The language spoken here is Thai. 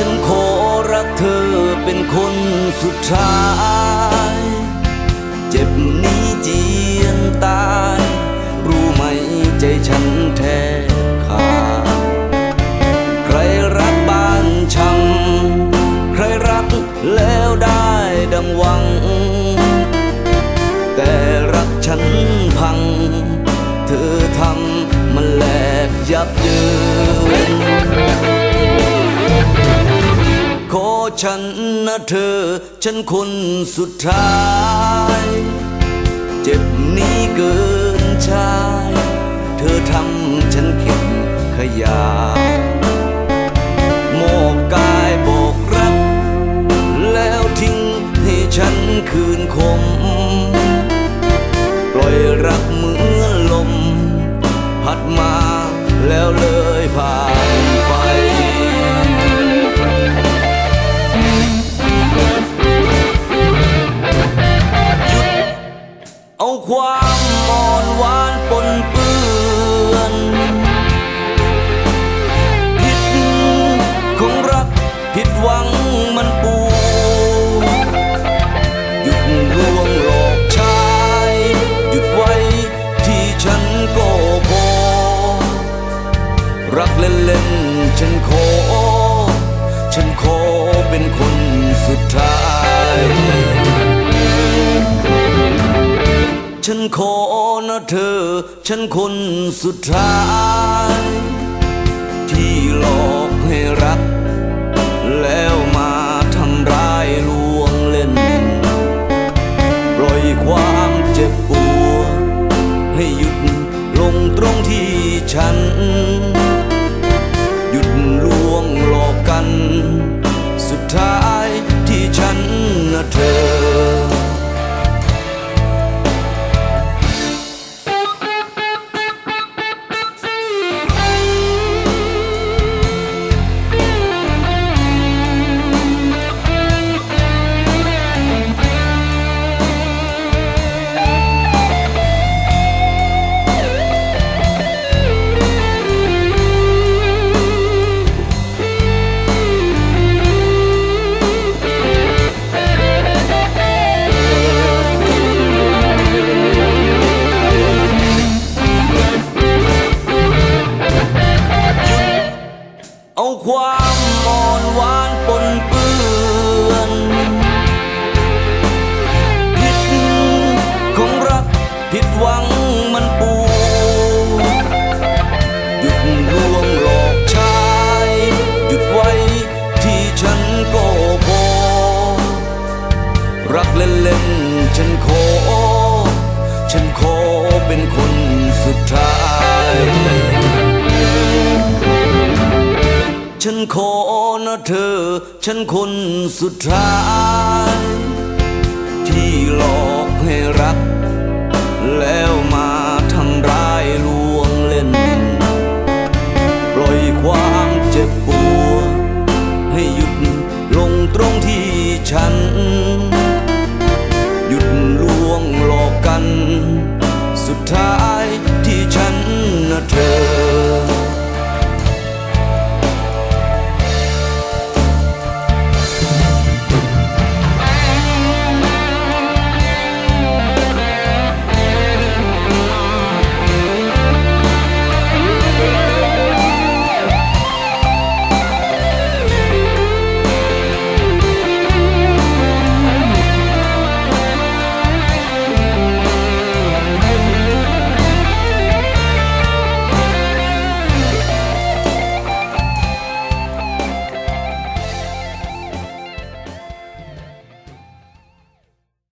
ฉันขอรักเธอเป็นคนสุดท้าย เจ็บนี้เจียนตาย รู้ไหมใจฉันแทบขาดใครรักบ้านช่ำใครรักแล้วได้ดังหวัง แต่รักฉันพัง เธอทำมันแหลกยับเยิน ฉันนะเธอ ฉันคนสุดท้าย เจ็บนี้เกินชาย เธอทำฉันเข็ดขยาโมอบกายบอกรัก แล้วทิ้งให้ฉันคืนคม ปล่อยรั รักเล่นฉันขอ ฉันขอเป็นคนสุดท้าย ฉันขอนะเธอ ฉันคนสุดท้าย ที่หลอกให้รัก แล้วมาทำร้ายลวงเล่น ปล่อยความเจ็บปวดให้หยุดลงตรงที่ฉัน น ความอ่อนหวานปนเปื้อนผิดของรักผิดหวังมันปวดหยุดลวงหลอกชาย หยุดไว้ที่ฉันก็พอรักเล่นๆฉันขอ ฉันขอเป็นคนสุดท้าย ฉันขอนะเธอ ฉันคนสุดท้าย ที่หลอกให้รักแล้ว